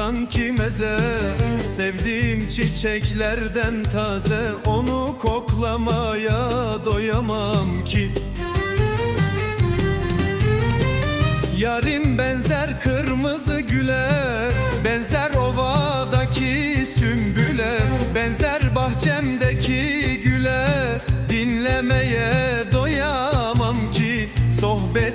sanki meze. Sevdiğim çiçeklerden taze Onu koklamaya doyamam ki. Yarim benzer kırmızı güle Benzer ovadaki sümbüle Benzer bahçemdeki güle Dinlemeye doyamam ki. Sohbetine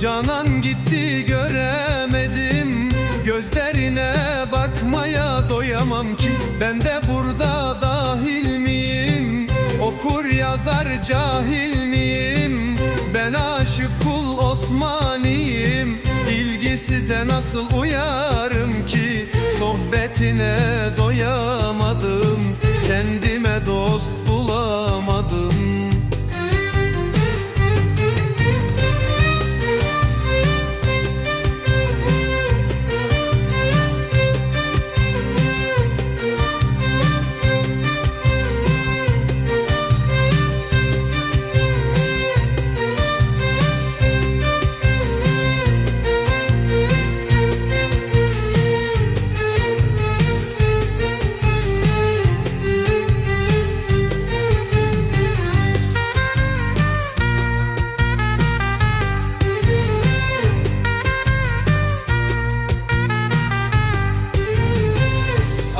Canan gitti göremedim. Gözlerine bakmaya doyamam ki. Ben de burada dahil miyim? Okur yazar cahil miyim? Ben aşık kul Osmaniyim. İlgisize nasıl uyarım ki? Sohbetine doyamadım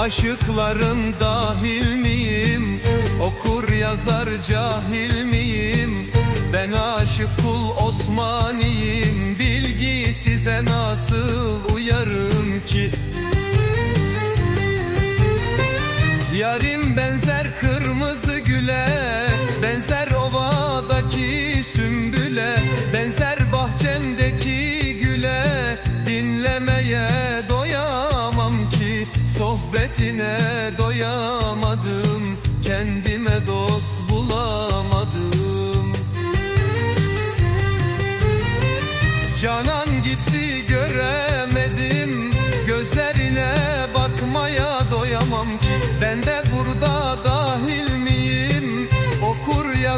Aşıkların dahil miyim? Okur yazar cahil miyim? Ben aşık kul Osmaniyim Bilgi size nasıl uyarım ki? Yarim benzer kırmızı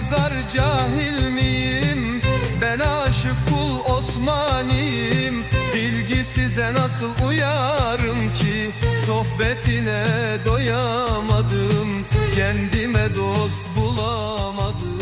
yazar cahil miyim? Ben aşık kul Osmaniyim. Bilgi size nasıl uyarım ki? Sohbetine doyamadım. Kendime dost bulamadım